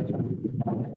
ね。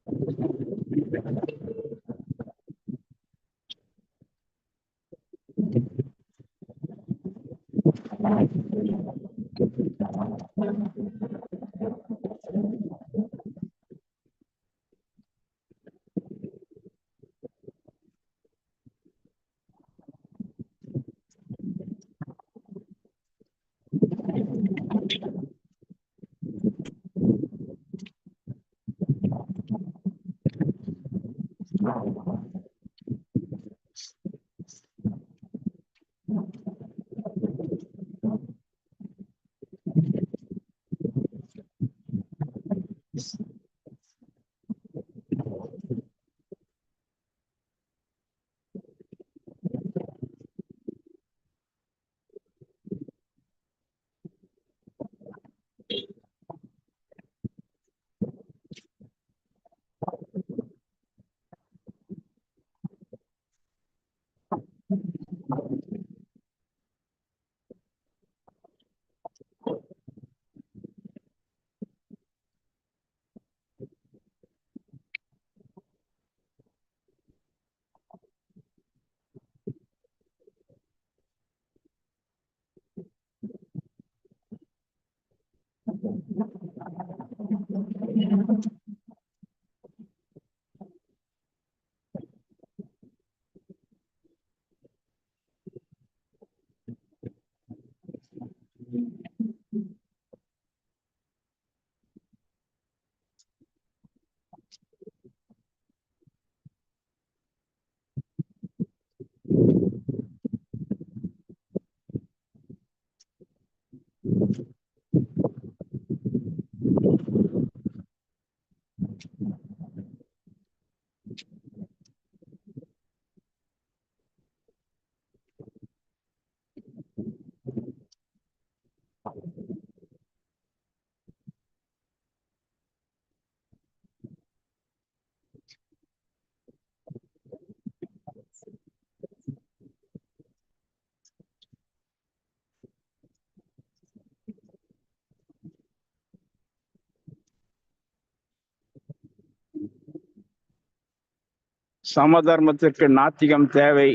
சமதர்மத்திற்கு நாத்திகம் தேவை.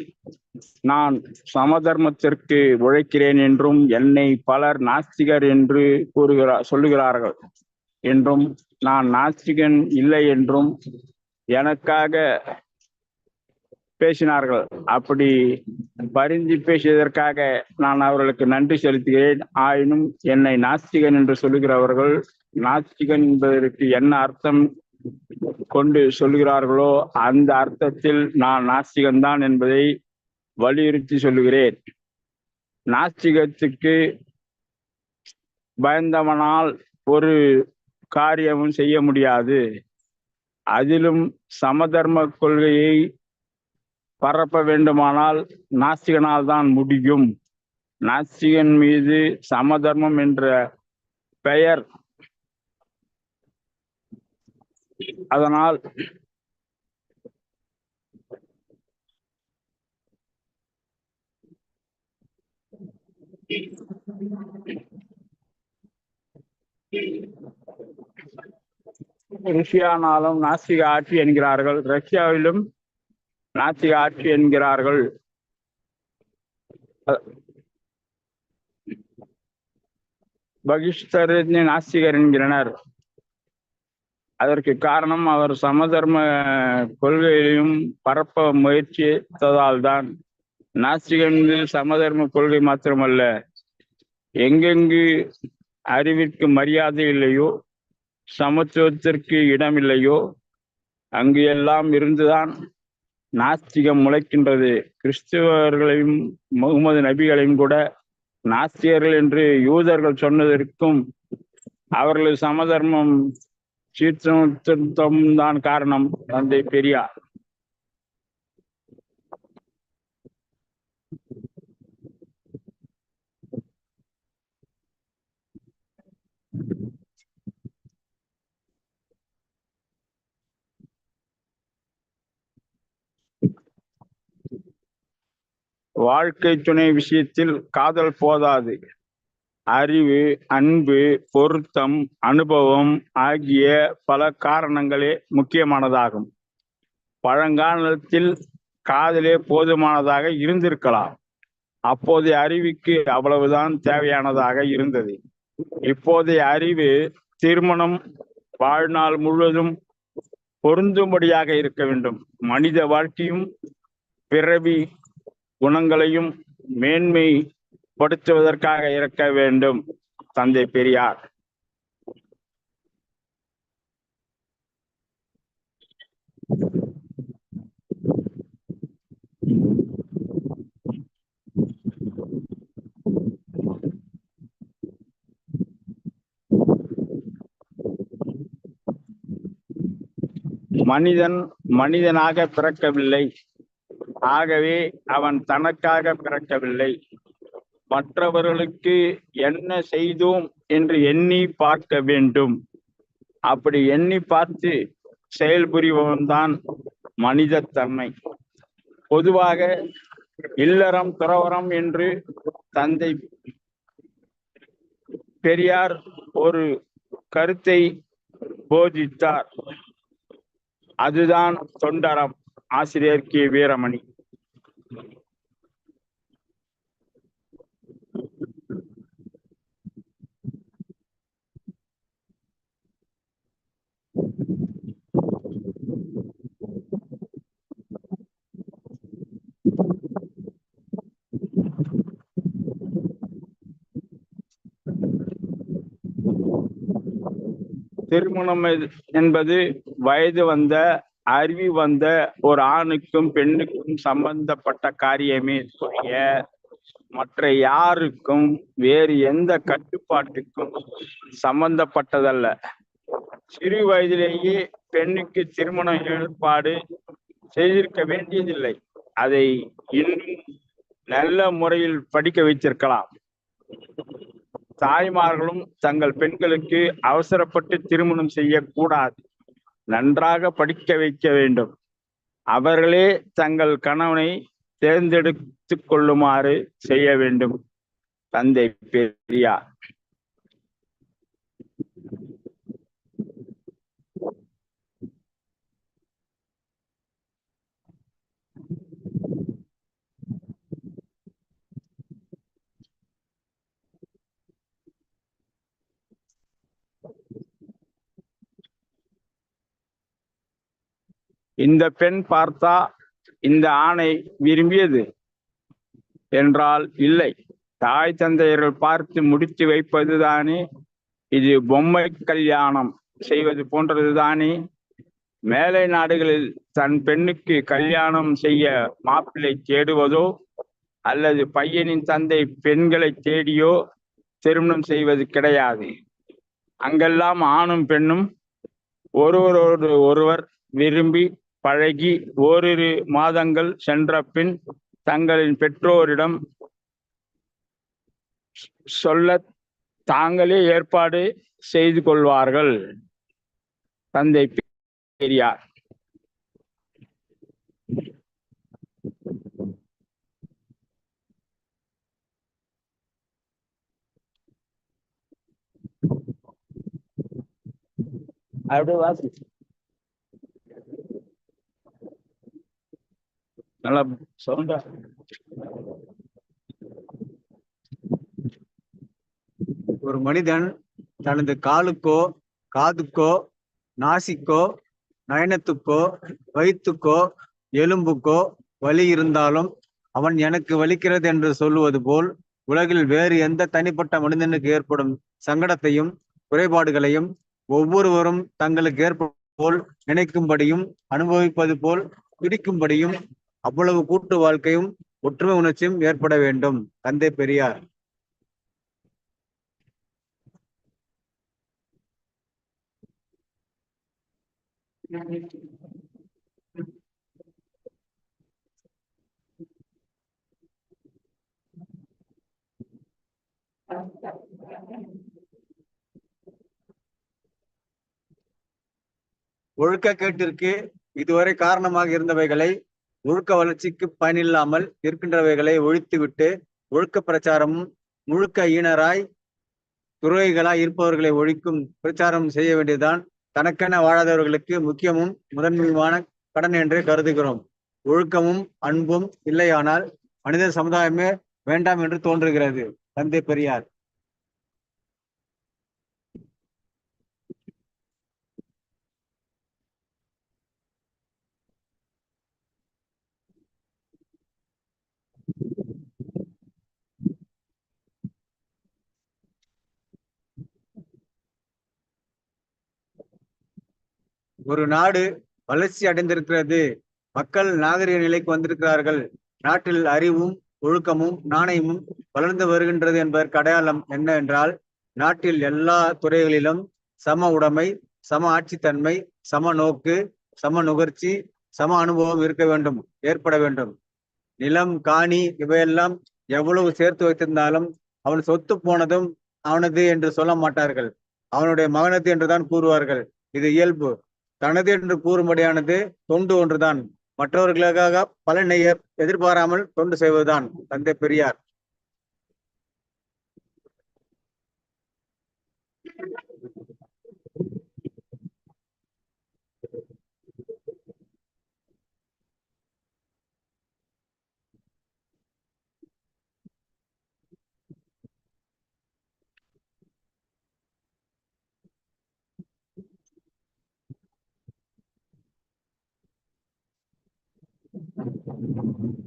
நான் சமதர்மத்திற்கு உழைக்கிறேன் என்றும் என்னை பலர் நாஸ்திகர் என்று கூறுகிறார் சொல்லுகிறார்கள் என்றும் நான் நாஸ்திகன் இல்லை என்றும் எனக்காக பேசினார்கள். அப்படி பரிந்து பேசியதற்காக நான் அவர்களுக்கு நன்றி செலுத்துகிறேன். ஆயினும் என்னை நாஸ்திகன் என்று சொல்லுகிறவர்கள் நாஸ்திகன் என்பதற்கு என்ன அர்த்தம்? கொண்டு சொல்லுகிறார்களோ அந்த அர்த்தத்தில் நான் நாஸ்திகன்தான் என்பதை வலியுறுத்தி சொல்லுகிறேன். நாஸ்திகத்துக்கு பயந்தவனால் ஒரு காரியமும் செய்ய முடியாது. அதிலும் சமதர்ம கொள்கையை பரப்ப வேண்டுமானால் நாஸ்திகனால் தான் முடியும். நாஸ்திகன் மீது சமதர்மம் என்ற பெயர் அதனால் ருஷ்யானாலும் நாசிக ஆட்சி என்கிறார்கள். ரஷ்யாவிலும் நாசிக ஆட்சி என்கிறார்கள். பகிஷ்தரின் நாஸ்திகர் என்கிறனர். அதற்கு காரணம் அவர் சமதர்ம கொள்கையையும் பரப்ப முயற்சித்ததால் தான் நாஸ்திகம் சமதர்ம கொள்கை மாத்திரமல்ல. எங்கெங்கு அறிவிற்கு மரியாதை இல்லையோ சமத்துவத்திற்கு இடமில்லையோ அங்கு எல்லாம் இருந்துதான் நாஸ்திகம் முளைக்கின்றது. கிறிஸ்துவர்களையும் முகமது நபிகளையும் கூட நாஸ்திகர்கள் என்று யூதர்கள் சொன்னதற்கும் அவர்களது சமதர்மம் சீர்திருத்தம் தான் காரணம் தந்தை பெரியார். வாழ்க்கை துணை விஷயத்தில் காதல் போதாது. அறிவு அன்பு பொருத்தம் அனுபவம் ஆகிய பல காரணங்களே முக்கியமானதாகும். பழங்காலத்தில் காதலே போதுமானதாக இருந்திருக்கலாம். அப்போதைய அறிவுக்கு அவ்வளவுதான் தேவையானதாக இருந்தது. இப்போதைய அறிவு திருமணம் வாழ்நாள் முழுவதும் பொருந்தும்படியாக இருக்க வேண்டும். மனித வாழ்க்கையும் பிறவி குணங்களையும் மேன்மை படுத்துவதற்காக இருக்க வேண்டும் தந்தை பெரியார். மனிதன் மனிதனாக பிறக்கவில்லை. ஆகவே அவன் தனக்காக பிறக்கவில்லை. மற்றவர்களுக்கு என்ன செய்தோம் என்று எண்ணி பார்க்க வேண்டும். அப்படி எண்ணி பார்த்து செயல்புரிபவன் தான் தன்மை பொதுவாக இல்லறம் துறவரம் என்று தந்தை பெரியார் ஒரு கருத்தை போதித்தார். அதுதான் தொண்டரம். ஆசிரியர் கே. வீரமணி. திருமணம் என்பது வயது வந்த அறிவு வந்த ஒரு ஆணுக்கும் பெண்ணுக்கும் சம்பந்தப்பட்ட காரியமே சொல்லிய மற்ற யாருக்கும் வேறு எந்த கட்டுப்பாட்டுக்கும் சம்பந்தப்பட்டதல்ல. சிறு வயதிலேயே பெண்ணுக்கு திருமணம் ஏற்பாடு செய்திருக்க வேண்டியதில்லை. அதை இன்னும் நல்ல முறையில் படிக்க வைத்திருக்கலாம். தாய்மார்களும் தங்கள் பெண்களுக்கு அவசரப்பட்டு திருமணம் செய்யக்கூடாது. நன்றாக படிக்க வைக்க வேண்டும். அவர்களே தங்கள் கணவனை தேர்ந்தெடுத்து கொள்ளுமாறு செய்ய வேண்டும். தந்தை பெரியார். இந்த பெண் பார்த்தா இந்த ஆணை விரும்பியது என்றால் இல்லை. தாய் தந்தையர்கள் பார்த்து முடித்து வைப்பது தானே இது பொம்மை கல்யாணம் செய்வது போன்றதுதானே? மேலை நாடுகளில் தன் பெண்ணுக்கு கல்யாணம் செய்ய மாப்பிள்ளை தேடுவதோ அல்லது பையனின் தந்தை பெண்களை தேடியோ திருமணம் செய்வது கிடையாது. அங்கெல்லாம் ஆணும் பெண்ணும் ஒருவரோடு ஒருவர் விரும்பி பழகி ஓரிரு மாதங்கள் சென்ற பின் தங்களின் பெற்றோரிடம் சொல்ல தாங்களே ஏற்பாடு செய்து கொள்வார்கள். தந்தை பெரியார். அப்படியே வாசி. நல்லா சவுண்டா. ஒரு மனிதன் தனது காலுக்கோ காதுக்கோ நாசிக்கோ நயனத்துக்கோ வயிற்றுக்கோ எலும்புக்கோ வலி இருந்தாலும் அவன் எனக்கு வலிக்கிறது என்று சொல்லுவது போல் உலகில் வேறு எந்த தனிப்பட்ட மனிதனுக்கு ஏற்படும் சங்கடத்தையும் குறைபாடுகளையும் ஒவ்வொருவரும் தங்களுக்கு ஏற்படும் போல் நினைக்கும்படியும் அனுபவிப்பது போல் பிடிக்கும்படியும் அவ்வளவு கூட்டு வாழ்க்கையும் ஒற்றுமை உணர்ச்சியும் ஏற்பட வேண்டும். தந்தை பெரியார். ஒழுக்கக்கேட்டிற்கு இதுவரை காரணமாக இருந்தவைகளை ஒழுக்க வளர்ச்சிக்கு பயனில்லாமல் இருக்கின்றவைகளை ஒழித்துவிட்டு ஒழுக்க பிரச்சாரமும் முழுக்க ஈனராய் துறைகளாய் இருப்பவர்களை ஒழிக்கும் பிரச்சாரம் செய்ய வேண்டியதுதான் தனக்கென வாழாதவர்களுக்கு முக்கியமும் முதன்மையுமான கடன் என்று கருதுகிறோம். ஒழுக்கமும் அன்பும் இல்லையானால் மனித சமுதாயமே வேண்டாம் என்று தோன்றுகிறது. தந்தை பெரியார். ஒரு நாடு வளர்ச்சி அடைந்திருக்கிறது. மக்கள் நாகரிக நிலைக்கு வந்திருக்கிறார்கள். நாட்டில் அறிவும் ஒழுக்கமும் நாணயமும் வளர்ந்து வருகின்றது என்பதற்கு அடையாளம் என்ன என்றால் நாட்டில் எல்லா துறைகளிலும் சம உடைமை சம ஆட்சித்தன்மை சம நோக்கு சம நுகர்ச்சி சம அனுபவம் இருக்க வேண்டும் ஏற்பட வேண்டும். நிலம் காணி இவையெல்லாம் எவ்வளவு சேர்த்து வைத்திருந்தாலும் அவன் சொத்து போனதும் அவனது என்று சொல்ல மாட்டார்கள். அவனுடைய மகனது என்றுதான் கூறுவார்கள். இது இயல்பு. தனது என்று கூறும்படியானது தொண்டு ஒன்றுதான். மற்றவர்களுக்காக பலனை எதிர்பாராமல் தொண்டு செய்வதுதான் தந்தை பெரியார்.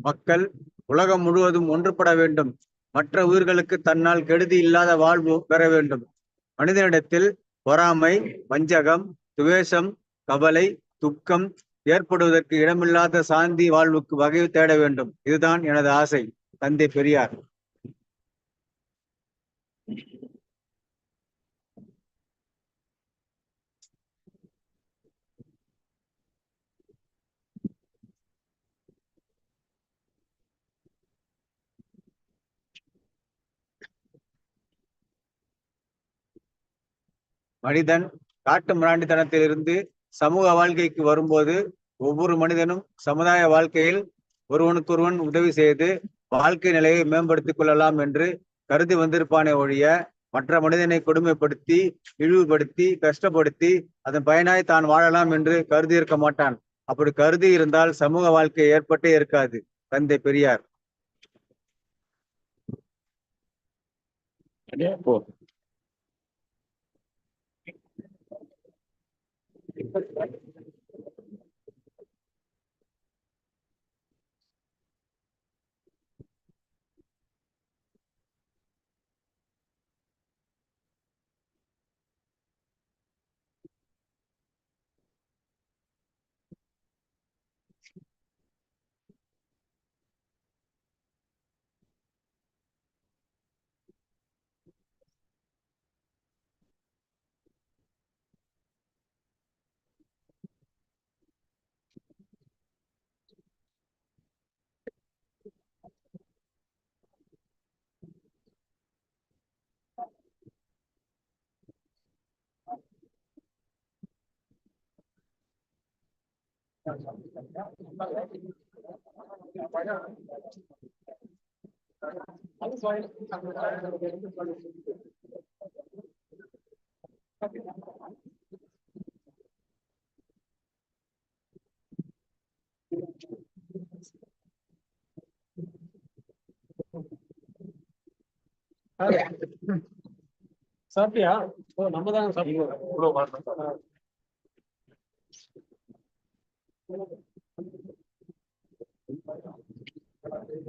மக்கள் உலகம் முழுவதும் ஒன்றுபட வேண்டும். மற்ற உயிர்களுக்கு தன்னால் கெடுதி இல்லாத வாழ்வு பெற வேண்டும். மனிதனிடத்தில் பொறாமை வஞ்சகம் துவேஷம் கவலை துக்கம் ஏற்படுவதற்கு இடமில்லாத சாந்தி வாழ்வுக்கு வகை தேட வேண்டும். இதுதான் எனது ஆசை. தந்தை பெரியார். மனிதன் காட்டு மிராண்டித்தனத்திலிருந்து சமூக வாழ்க்கைக்கு வரும்போது ஒவ்வொரு மனிதனும் சமுதாய வாழ்க்கையில் ஒருவனுக்கொருவன் உதவி செய்து வாழ்க்கை நிலையை மேம்படுத்திக் கொள்ளலாம் என்று கருதி வந்திருப்பானே ஒழிய மற்ற மனிதனை கொடுமைப்படுத்தி இழிவுபடுத்தி கஷ்டப்படுத்தி அதன் பயனாய் தான் வாழலாம் என்று கருதி இருக்க மாட்டான். அப்படி கருதி இருந்தால் சமூக வாழ்க்கை ஏற்பட்டே இருக்காது. தந்தை பெரியார். சாப்பிட்டியா? நம்ம தான் சாப்பிடுவோம்